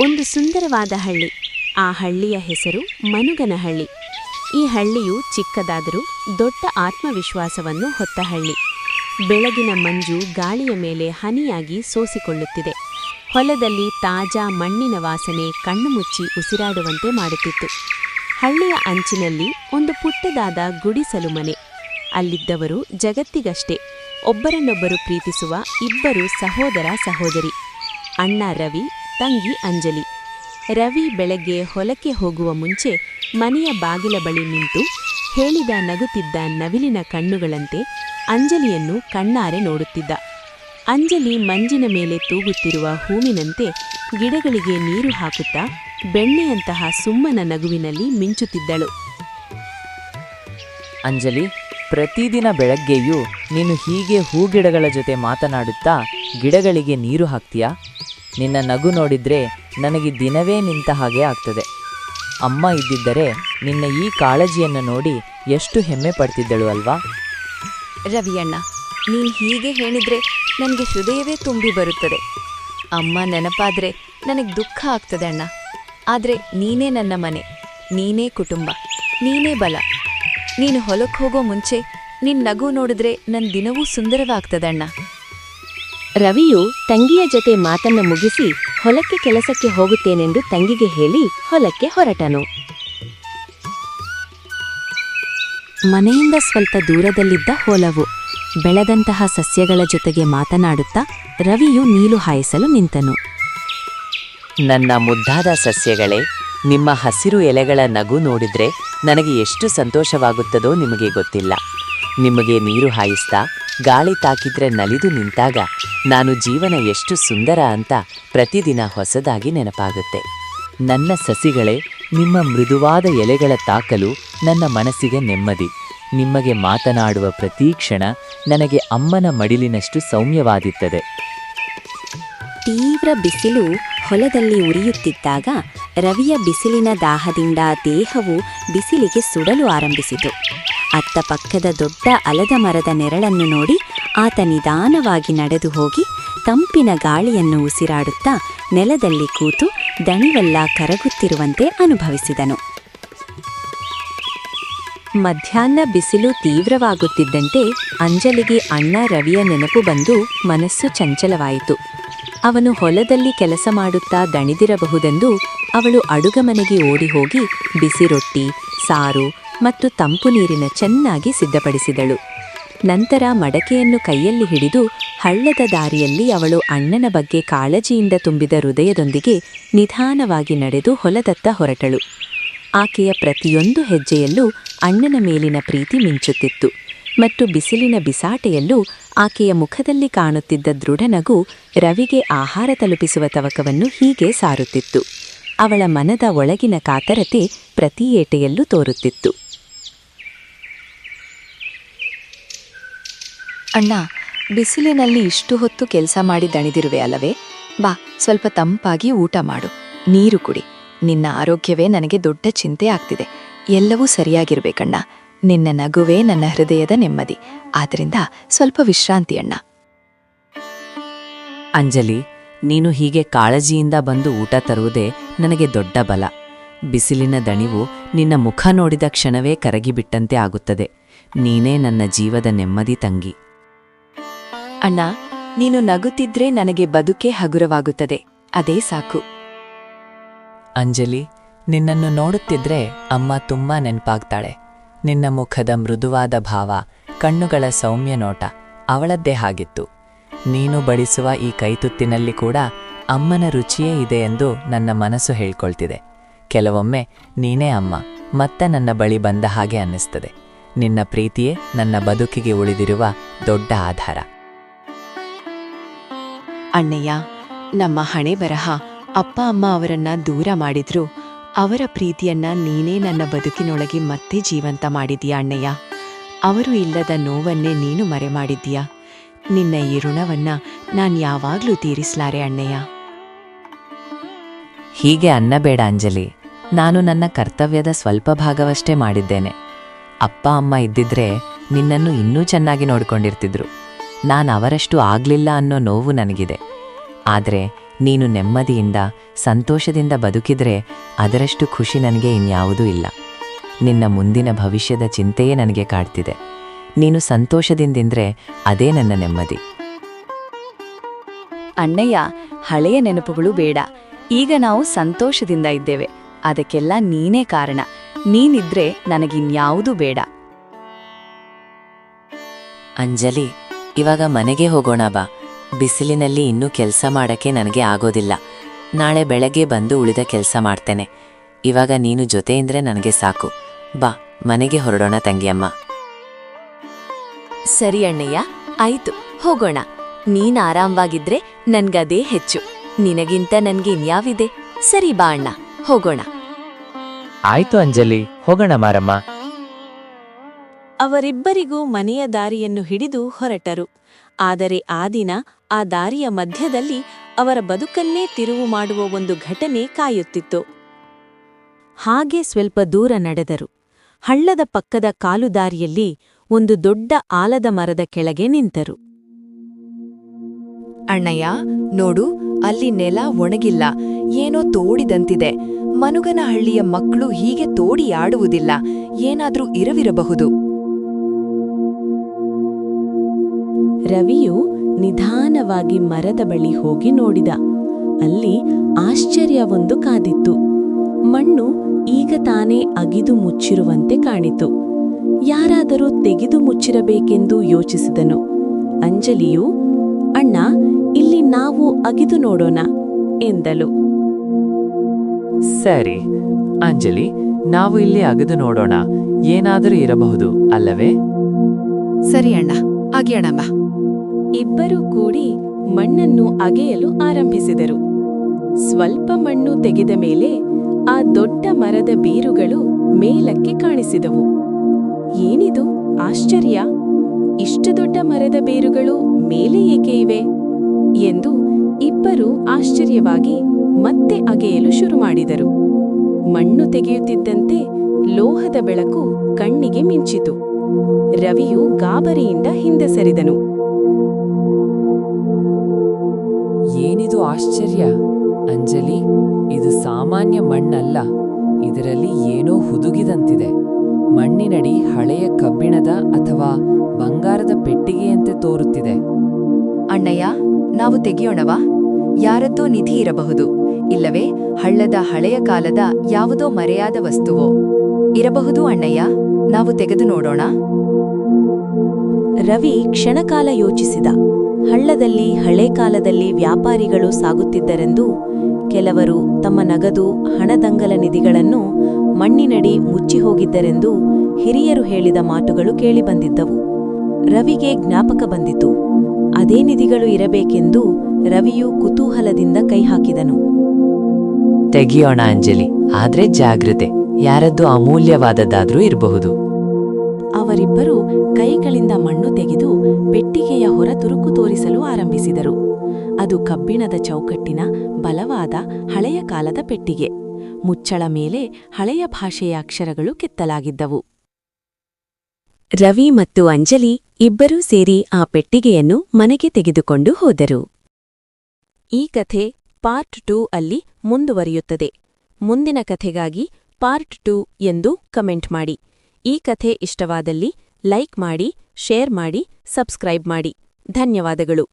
ಒಂದು ಸುಂದರವಾದ ಹಳ್ಳಿ. ಆ ಹಳ್ಳಿಯ ಹೆಸರು ಮನುಗನಹಳ್ಳಿ. ಈ ಹಳ್ಳಿಯು ಚಿಕ್ಕದಾದರೂ ದೊಡ್ಡ ಆತ್ಮವಿಶ್ವಾಸವನ್ನು ಹೊತ್ತ ಹಳ್ಳಿ. ಬೆಳಗಿನ ಮಂಜು ಗಾಳಿಯ ಮೇಲೆ ಹನಿಯಾಗಿ ಸೋಸಿಕೊಳ್ಳುತ್ತಿದೆ. ಹೊಲದಲ್ಲಿ ತಾಜಾ ಮಣ್ಣಿನ ವಾಸನೆ ಕಣ್ಣು ಮುಚ್ಚಿ ಉಸಿರಾಡುವಂತೆ ಮಾಡುತ್ತಿತ್ತು. ಹಳ್ಳಿಯ ಅಂಚಿನಲ್ಲಿ ಒಂದು ಪುಟ್ಟದಾದ ಗುಡಿಸಲು ಮನೆ. ಅಲ್ಲಿದ್ದವರು ಜಗತ್ತಿಗಷ್ಟೇ. ಒಬ್ಬರನ್ನೊಬ್ಬರು ಪ್ರೀತಿಸುವ ಇಬ್ಬರು ಸಹೋದರ ಸಹೋದರಿ. ಅಣ್ಣ ರವಿ ತಂಗಿ ಅಂಜಲಿ. ರವಿ ಬೆಳಗ್ಗೆ ಹೊಲಕ್ಕೆ ಹೋಗುವ ಮುಂಚೆ ಮನೆಯ ಬಾಗಿಲ ಬಳಿ ನಿಂತು ಹೇಳಿದ ನಗುತ್ತಿದ್ದ ನವಿಲಿನ ಕಣ್ಣುಗಳಂತೆ ಅಂಜಲಿಯನ್ನು ಕಣ್ಣಾರೆ ನೋಡುತ್ತಿದ್ದ. ಅಂಜಲಿ ಮಂಜಿನ ಮೇಲೆ ತೂಗುತ್ತಿರುವ ಹೂವಿನಂತೆ ಗಿಡಗಳಿಗೆ ನೀರು ಹಾಕುತ್ತಾ ಬೆಣ್ಣೆಯಂತಹ ಸುಮ್ಮನ ನಗುವಿನಲ್ಲಿ ಮಿಂಚುತ್ತಿದ್ದಳು. ಅಂಜಲಿ, ಪ್ರತಿದಿನ ಬೆಳಗ್ಗೆಯೂ ನೀನು ಹೀಗೆ ಹೂಗಿಡಗಳ ಜೊತೆ ಮಾತನಾಡುತ್ತಾ ಗಿಡಗಳಿಗೆ ನೀರು ಹಾಕ್ತೀಯಾ? ನಿನ್ನ ನಗು ನೋಡಿದ್ರೆ ನನಗೆ ದಿನವೇ ನಿಂತ ಹಾಗೆ ಆಗ್ತದೆ. ಅಮ್ಮ ಇದ್ದಿದ್ದರೆ ನಿನ್ನ ಈ ಕಾಳಜಿಯನ್ನು ನೋಡಿ ಎಷ್ಟು ಹೆಮ್ಮೆ ಪಡ್ತಿದ್ದಳು ಅಲ್ವಾ? ರವಿಯಣ್ಣ ನೀನು ಹೀಗೆ ಹೇಳಿದ್ರೆ ನನಗೆ ಹೃದಯವೇ ತುಂಬಿ ಬರುತ್ತದೆ. ಅಮ್ಮ ನೆನಪಾದ್ರೆ ನನಗೆ ದುಃಖ ಆಗ್ತದೆ ಅಣ್ಣ. ಆದರೆ ನೀನೇ ನನ್ನ ಮನೆ, ನೀನೇ ಕುಟುಂಬ, ನೀನೇ ಬಲ. ನೀನು ಹೊಲಕ್ಕೆ ಹೋಗೋ ಮುಂಚೆ ನಿನ್ನ ನಗು ನೋಡಿದ್ರೆ ನನ್ನ ದಿನವೂ ಸುಂದರವಾಗ್ತದೆ ಅಣ್ಣ. ರವಿಯು ತಂಗಿಯ ಜೊತೆ ಮಾತನ್ನ ಮುಗಿಸಿ ಹೊಲಕ್ಕೆ ಕೆಲಸಕ್ಕೆ ಹೋಗುತ್ತೇನೆಂದು ತಂಗಿಗೆ ಹೇಳಿ ಹೊಲಕ್ಕೆ ಹೊರಟನು. ಮನೆಯಿಂದ ಸ್ವಲ್ಪ ದೂರದಲ್ಲಿದ್ದ ಹೊಲವು ಬೆಳೆದಂತಹ ಸಸ್ಯಗಳ ಜೊತೆಗೆ ಮಾತನಾಡುತ್ತಾ ರವಿಯು ನೀಲು ಹಾಯಿಸಲು ನಿಂತನು. ನನ್ನ ಮುದ್ದಾದ ಸಸ್ಯಗಳೇ, ನಿಮ್ಮ ಹಸಿರು ಎಲೆಗಳ ನಗು ನೋಡಿದ್ರೆ ನನಗೆ ಎಷ್ಟು ಸಂತೋಷವಾಗುತ್ತದೋ ನಿಮಗೆ ಗೊತ್ತಿಲ್ಲ. ನಿಮಗೆ ನೀರು ಹಾಯಿಸ್ತಾ ಗಾಳಿ ತಾಕಿದ್ರೆ ನಲಿದು ನಿಂತಾಗ ನಾನು ಜೀವನ ಎಷ್ಟು ಸುಂದರ ಅಂತ ಪ್ರತಿದಿನ ಹೊಸದಾಗಿ ನೆನಪಾಗುತ್ತೆ. ನನ್ನ ಸಸಿಗಳೇ, ನಿಮ್ಮ ಮೃದುವಾದ ಎಲೆಗಳ ತಾಕಲು ನನ್ನ ಮನಸ್ಸಿಗೆ ನೆಮ್ಮದಿ. ನಿಮಗೆ ಮಾತನಾಡುವ ಪ್ರತಿ ಕ್ಷಣ ನನಗೆ ಅಮ್ಮನ ಮಡಿಲಿನಷ್ಟು ಸೌಮ್ಯವಾದಿತ್ತದೆ. ತೀವ್ರ ಬಿಸಿಲು ಹೊಲದಲ್ಲಿ ಉರಿಯುತ್ತಿದ್ದಾಗ ರವಿಯ ಬಿಸಿಲಿನ ದಾಹದಿಂದ ದೇಹವು ಬಿಸಿಲಿಗೆ ಸುಡಲು ಆರಂಭಿಸಿತು. ಅತ್ತ ಪಕ್ಕದ ದೊಡ್ಡ ಅಲದ ಮರದ ನೆರಳನ್ನು ನೋಡಿ ಆತ ನಿಧಾನವಾಗಿ ನಡೆದು ಹೋಗಿ ತಂಪಿನ ಗಾಳಿಯನ್ನು ಉಸಿರಾಡುತ್ತಾ ನೆಲದಲ್ಲಿ ಕೂತು ದಣಿವೆಲ್ಲ ಕರಗುತ್ತಿರುವಂತೆ ಅನುಭವಿಸಿದನು. ಮಧ್ಯಾಹ್ನ ಬಿಸಿಲು ತೀವ್ರವಾಗುತ್ತಿದ್ದಂತೆ ಅಂಜಲಿಗೆ ಅಣ್ಣ ರವಿಯ ನೆನಪು ಬಂದು ಮನಸ್ಸು ಚಂಚಲವಾಯಿತು. ಅವನು ಹೊಲದಲ್ಲಿ ಕೆಲಸ ಮಾಡುತ್ತಾ ದಣಿದಿರಬಹುದೆಂದು ಅವಳು ಅಡುಗಮನೆಗೆ ಓಡಿ ಹೋಗಿ ಬಿಸಿ ರೊಟ್ಟಿ ಸಾರು ಮತ್ತು ತಂಪು ನೀರಿನ ಚೆನ್ನಾಗಿ ಸಿದ್ಧಪಡಿಸಿದಳು. ನಂತರ ಮಡಕೆಯನ್ನು ಕೈಯಲ್ಲಿ ಹಿಡಿದು ಹಳ್ಳದ ದಾರಿಯಲ್ಲಿ ಅವಳು ಅಣ್ಣನ ಬಗ್ಗೆ ಕಾಳಜಿಯಿಂದ ತುಂಬಿದ ಹೃದಯದೊಂದಿಗೆ ನಿಧಾನವಾಗಿ ನಡೆದು ಹೊಲದತ್ತ ಹೊರಟಳು. ಆಕೆಯ ಪ್ರತಿಯೊಂದು ಹೆಜ್ಜೆಯಲ್ಲೂ ಅಣ್ಣನ ಮೇಲಿನ ಪ್ರೀತಿ ಮಿಂಚುತ್ತಿತ್ತು ಮತ್ತು ಬಿಸಿಲಿನ ಬಿಸಾಟೆಯಲ್ಲೂ ಆಕೆಯ ಮುಖದಲ್ಲಿ ಕಾಣುತ್ತಿದ್ದ ದೃಢನಗು ರವಿಗೆ ಆಹಾರ ತಲುಪಿಸುವ ತವಕವನ್ನು ಹೀಗೆ ಸಾರುತ್ತಿತ್ತು. ಅವಳ ಮನದ ಒಳಗಿನ ಕಾತರತೆ ಪ್ರತಿ ಏಟೆಯಲ್ಲೂ ತೋರುತ್ತಿತ್ತು. ಅಣ್ಣ, ಬಿಸಿಲಿನಲ್ಲಿ ಇಷ್ಟು ಹೊತ್ತು ಕೆಲಸ ಮಾಡಿ ದಣಿದಿರುವೆ ಅಲ್ಲವೇ? ಬಾ, ಸ್ವಲ್ಪ ತಂಪಾಗಿ ಊಟ ಮಾಡು. ನೀರು ಕುಡಿ. ನಿನ್ನ ಆರೋಗ್ಯವೇ ನನಗೆ ದೊಡ್ಡ ಚಿಂತೆ ಆಗ್ತಿದೆ. ಎಲ್ಲವೂ ಸರಿಯಾಗಿರ್ಬೇಕಣ್ಣ. ನಿನ್ನ ನಗುವೇ ನನ್ನ ಹೃದಯದ ನೆಮ್ಮದಿ. ಆದ್ರಿಂದ ಸ್ವಲ್ಪ ವಿಶ್ರಾಂತಿ ಅಣ್ಣ. ಅಂಜಲಿ, ನೀನು ಹೀಗೆ ಕಾಳಜಿಯಿಂದ ಬಂದು ಊಟ ತರುವುದೇ ನನಗೆ ದೊಡ್ಡ ಬಲ. ಬಿಸಿಲಿನ ದಣಿವು ನಿನ್ನ ಮುಖ ನೋಡಿದ ಕ್ಷಣವೇ ಕರಗಿಬಿಟ್ಟಂತೆ ಆಗುತ್ತದೆ. ನೀನೇ ನನ್ನ ಜೀವದ ನೆಮ್ಮದಿ ತಂಗಿ. ಅಣ್ಣ, ನೀನು ನಗುತ್ತಿದ್ರೆ ನನಗೆ ಬದುಕೆ ಹಗುರವಾಗುತ್ತದೆ. ಅದೇ ಸಾಕು. ಅಂಜಲಿ, ನಿನ್ನನ್ನು ನೋಡುತ್ತಿದ್ರೆ ಅಮ್ಮ ತುಂಬಾ ನೆನ್ಪಾಗ್ತಾಳೆ. ನಿನ್ನ ಮುಖದ ಮೃದುವಾದ ಭಾವ, ಕಣ್ಣುಗಳ ಸೌಮ್ಯ ನೋಟ, ಅವಳದ್ದೇ ಹಾಗಿತ್ತು. ನೀನು ಬಡಿಸುವ ಈ ಕೈತುತ್ತಿನಲ್ಲಿ ಕೂಡ ಅಮ್ಮನ ರುಚಿಯೇ ಇದೆ ಎಂದು ನನ್ನ ಮನಸ್ಸು ಹೇಳ್ಕೊಳ್ತಿದೆ. ಕೆಲವೊಮ್ಮೆ ನೀನೇ ಅಮ್ಮ, ಮತ್ತೆ ನನ್ನ ಬಳಿ ಬಂದ ಹಾಗೆ ಅನ್ನಿಸ್ತದೆ. ನಿನ್ನ ಪ್ರೀತಿಯೇ ನನ್ನ ಬದುಕಿಗೆ ಉಳಿದಿರುವ ದೊಡ್ಡ ಆಧಾರ. ಅಣ್ಣಯ್ಯ, ನಮ್ಮ ಹಣೆ ಬರಹ ಅಪ್ಪ, ಅಮ್ಮ ಅವರನ್ನ ದೂರ ಮಾಡಿದ್ರು. ಅವರ ಪ್ರೀತಿಯನ್ನ ನೀನೇ ನನ್ನ ಬದುಕಿನೊಳಗೆ ಮತ್ತೆ ಜೀವಂತ ಮಾಡಿದೀಯ ಅಣ್ಣಯ್ಯ. ಅವರು ಇಲ್ಲದ ನೋವನ್ನೇ ನೀನು ಮರೆ ಮಾಡಿದ್ದೀಯ. ನಿನ್ನ ಈ ಋಣವನ್ನ ನಾನು ಯಾವಾಗ್ಲೂ ತೀರಿಸಲಾರೆ ಅಣ್ಣಯ್ಯ. ಹೀಗೆ ಅನ್ನಬೇಡ ಅಂಜಲಿ. ನಾನು ನನ್ನ ಕರ್ತವ್ಯದ ಸ್ವಲ್ಪ ಭಾಗವಷ್ಟೇ ಮಾಡಿದ್ದೇನೆ. ಅಪ್ಪ, ಅಮ್ಮ ಇದ್ದಿದ್ರೆ ನಿನ್ನನ್ನು ಇನ್ನೂ ಚೆನ್ನಾಗಿ ನೋಡ್ಕೊಂಡಿರ್ತಿದ್ರು. ನಾನು ಅವರಷ್ಟು ಆಗ್ಲಿಲ್ಲ ಅನ್ನೋ ನೋವು ನನಗಿದೆ. ಆದರೆ ನೀನು ನೆಮ್ಮದಿಯಿಂದ ಸಂತೋಷದಿಂದ ಬದುಕಿದ್ರೆ ಅದರಷ್ಟು ಖುಷಿ ನನಗೆ ಇನ್ಯಾವುದೂ ಇಲ್ಲ. ನಿನ್ನ ಮುಂದಿನ ಭವಿಷ್ಯದ ಚಿಂತೆಯೇ ನನಗೆ ಕಾಡ್ತಿದೆ. ನೀನು ಸಂತೋಷದಿಂದಿದ್ರೆ ಅದೇ ನನ್ನ ನೆಮ್ಮದಿ. ಅಣ್ಣಯ್ಯ ಹಳೆಯ ನೆನಪುಗಳು ಬೇಡ. ಈಗ ನಾವು ಸಂತೋಷದಿಂದ ಇದ್ದೇವೆ. ಅದಕ್ಕೆಲ್ಲ ನೀನೇ ಕಾರಣ. ನೀನಿದ್ರೆ ನನಗಿನ್ಯಾವುದೂ ಬೇಡ. ಅಂಜಲಿ ಇವಾಗ ಮನೆಗೆ ಹೋಗೋಣ ಬಾ. ಬಿಸಿಲಿನಲ್ಲಿ ಇನ್ನೂ ಕೆಲಸ ಮಾಡಕ್ಕೆ ನನಗೆ ಆಗೋದಿಲ್ಲ. ನಾಳೆ ಬೆಳಗ್ಗೆ ಬಂದು ಉಳಿದ ಕೆಲಸ ಮಾಡ್ತೇನೆ. ಇವಾಗ ನೀನು ಜೊತೆಯಿಂದ್ರೆ ನನಗೆ ಸಾಕು. ಬಾ ಮನೆಗೆ ಹೊರಡೋಣ ತಂಗಿಯಮ್ಮ. ಸರಿ ಅಣ್ಣಯ್ಯ ಆಯ್ತು ಹೋಗೋಣ. ನೀನ್ ಆರಾಮವಾಗಿದ್ರೆ ನನ್ಗದೇ ಹೆಚ್ಚು. ನಿನಗಿಂತ ನನ್ಗೆ ಇನ್ಯಾವಿದೆ? ಸರಿ ಬಾ ಅಣ್ಣ ಹೋಗೋಣ. ಆಯ್ತು ಅಂಜಲಿ ಹೋಗೋಣ ಮಾರಮ್ಮ. ಅವರಿಬ್ಬರಿಗೂ ಮನೆಯ ದಾರಿಯನ್ನು ಹಿಡಿದು ಹೊರಟರು. ಆದರೆ ಆ ದಿನ, ಆ ದಾರಿಯ ಮಧ್ಯದಲ್ಲಿ ಅವರ ಬದುಕನ್ನೇ ತಿರುವು ಮಾಡುವ ಒಂದು ಘಟನೆ ಕಾಯುತ್ತಿತ್ತು. ಹಾಗೆ ಸ್ವಲ್ಪ ದೂರ ನಡೆದರು. ಹಳ್ಳದ ಪಕ್ಕದ ಕಾಲುದಾರಿಯಲ್ಲಿ ಒಂದು ದೊಡ್ಡ ಆಲದ ಮರದ ಕೆಳಗೆ ನಿಂತರು. ಅಣ್ಣಯ್ಯ, ನೋಡು, ಅಲ್ಲಿ ನೆಲ ಒಣಗಿಲ್ಲ. ಏನೋ ತೋಡಿದಂತಿದೆ. ಮನುಗನಹಳ್ಳಿಯ ಮಕ್ಕಳು ಹೀಗೆ ತೋಡಿ ಆಡುವುದಿಲ್ಲ. ಏನಾದ್ರೂ ಇರವಿರಬಹುದು. ರವಿಯು ನಿಧಾನವಾಗಿ ಮರದ ಬಳಿ ಹೋಗಿ ನೋಡಿದ. ಅಲ್ಲಿ ಆಶ್ಚರ್ಯವೊಂದು ಕಾದಿತ್ತು. ಮಣ್ಣು ಈಗ ತಾನೇ ಅಗಿದು ಮುಚ್ಚಿರುವಂತೆ ಕಾಣಿತು. ಯಾರಾದರೂ ತೆಗೆದು ಮುಚ್ಚಿರಬೇಕೆಂದು ಯೋಚಿಸಿದನು. ಅಂಜಲಿಯು ಅಣ್ಣ ಇಲ್ಲಿ ನಾವು ಅಗಿದು ನೋಡೋಣ ಎಂದಳು. ಸರಿ ಅಂಜಲಿ ನಾವು ಇಲ್ಲಿ ಅಗದು ನೋಡೋಣ. ಏನಾದರೂ ಇರಬಹುದು ಅಲ್ಲವೇ? ಸರಿ ಅಣ್ಣ ಅಗಿಯಣಮ್ಮ ಇಬ್ಬರೂ ಕೂಡಿ ಮಣ್ಣನ್ನು ಅಗೆಯಲು ಆರಂಭಿಸಿದರು. ಸ್ವಲ್ಪ ಮಣ್ಣು ತೆಗೆದ ಮೇಲೆ ಆ ದೊಡ್ಡ ಮರದ ಬೇರುಗಳು ಮೇಲಕ್ಕೆ ಕಾಣಿಸಿದವು. ಏನಿದು? ಆಶ್ಚರ್ಯ! ಇಷ್ಟು ದೊಡ್ಡ ಮರದ ಬೇರುಗಳು ಮೇಲೆ ಏಕೆ ಇವೆ? ಎಂದು ಇಬ್ಬರೂ ಆಶ್ಚರ್ಯವಾಗಿ ಮತ್ತೆ ಅಗೆಯಲು ಶುರು ಮಾಡಿದರು. ಮಣ್ಣು ತೆಗೆಯುತ್ತಿದ್ದಂತೆ ಲೋಹದ ಬೆಳಕು ಕಣ್ಣಿಗೆ ಮಿಂಚಿತು. ರವಿಯು ಗಾಬರಿಯಿಂದ ಹಿಂದೆ ಸರಿದನು. ಆಶ್ಚರ್ಯ. ಅಂಜಲಿ ಇದು ಸಾಮಾನ್ಯ ಮಣ್ಣಲ್ಲ. ಇದರಲ್ಲಿ ಏನೋ ಹುದುಗಿದಂತಿದೆ. ಮಣ್ಣಿನಡಿ ಹಳೆಯ ಕಬ್ಬಿಣದ ಅಥವಾ ಬಂಗಾರದ ಪೆಟ್ಟಿಗೆಯಂತೆ ತೋರುತ್ತಿದೆ. ಅಣ್ಣಯ್ಯ ನಾವು ತೆಗೆಯೋಣವಾ? ಯಾರದ್ದೋ ನಿಧಿ ಇರಬಹುದು. ಇಲ್ಲವೇ ಹಳ್ಳದ ಹಳೆಯ ಕಾಲದ ಯಾವುದೋ ಮರೆಯಾದ ವಸ್ತುವೋ? ಇರಬಹುದು ಅಣ್ಣಯ್ಯ ನಾವು ತೆಗೆದು ನೋಡೋಣ. ರವಿ ಕ್ಷಣಕಾಲ ಯೋಚಿಸಿದ. ಹಳ್ಳದಲ್ಲಿ ಹಳೆ ಕಾಲದಲ್ಲಿ ವ್ಯಾಪಾರಿಗಳು ಸಾಗುತ್ತಿದ್ದರೆಂದು ಕೆಲವರು ತಮ್ಮ ನಗದು ಹಣದಂಗಲ ನಿಧಿಗಳನ್ನು ಮಣ್ಣಿನಡಿ ಮುಚ್ಚಿ ಹೋಗಿದ್ದರೆಂದು ಹಿರಿಯರು ಹೇಳಿದ ಮಾತುಗಳು ಕೇಳಿಬಂದಿದ್ದವು ರವಿಗೆ ಜ್ಞಾಪಕ ಬಂದಿತು. ಅದೇ ನಿಧಿಗಳು ಇರಬೇಕೆಂದು ರವಿಯು ಕುತೂಹಲದಿಂದ ಕೈ ಹಾಕಿದನು. ತೆಗಿಯೋಣ ಅಂಜಲಿ ಆದ್ರೆ ಜಾಗೃತೆ ಯಾರದ್ದು ಅಮೂಲ್ಯವಾದದ್ದಾದ್ರೂ ಇರಬಹುದು. ಅವರಿಬ್ಬರು ಕೈಗಳಿಂದ ಮಣ್ಣು ಕಬ್ಬಿಣದ ಚೌಕಟ್ಟಿನ ಬಲವಾದ ಹಳೆಯ ಕಾಲದ ಪೆಟ್ಟಿಗೆ. ಮುಚ್ಚಳ ಮೇಲೆ ಹಳೆಯ ಭಾಷೆಯ ಅಕ್ಷರಗಳು ಕೆತ್ತಲಾಗಿದ್ದವು. ರವಿ ಮತ್ತು ಅಂಜಲಿ ಇಬ್ಬರೂ ಸೇರಿ ಆ ಪೆಟ್ಟಿಗೆಯನ್ನು ಮನೆಗೆ ತೆಗೆದುಕೊಂಡು ಹೋದರು. ಈ ಕಥೆ ಪಾರ್ಟ್ ಟೂ ಅಲ್ಲಿ ಮುಂದುವರಿಯುತ್ತದೆ. ಮುಂದಿನ ಕಥೆಗಾಗಿ ಪಾರ್ಟ್ ಟೂ ಎಂದು ಕಮೆಂಟ್ ಮಾಡಿ. ಈ ಕಥೆ ಇಷ್ಟವಾದಲ್ಲಿ ಲೈಕ್ ಮಾಡಿ, ಶೇರ್ ಮಾಡಿ, ಸಬ್ಸ್ಕ್ರೈಬ್ ಮಾಡಿ. ಧನ್ಯವಾದಗಳು.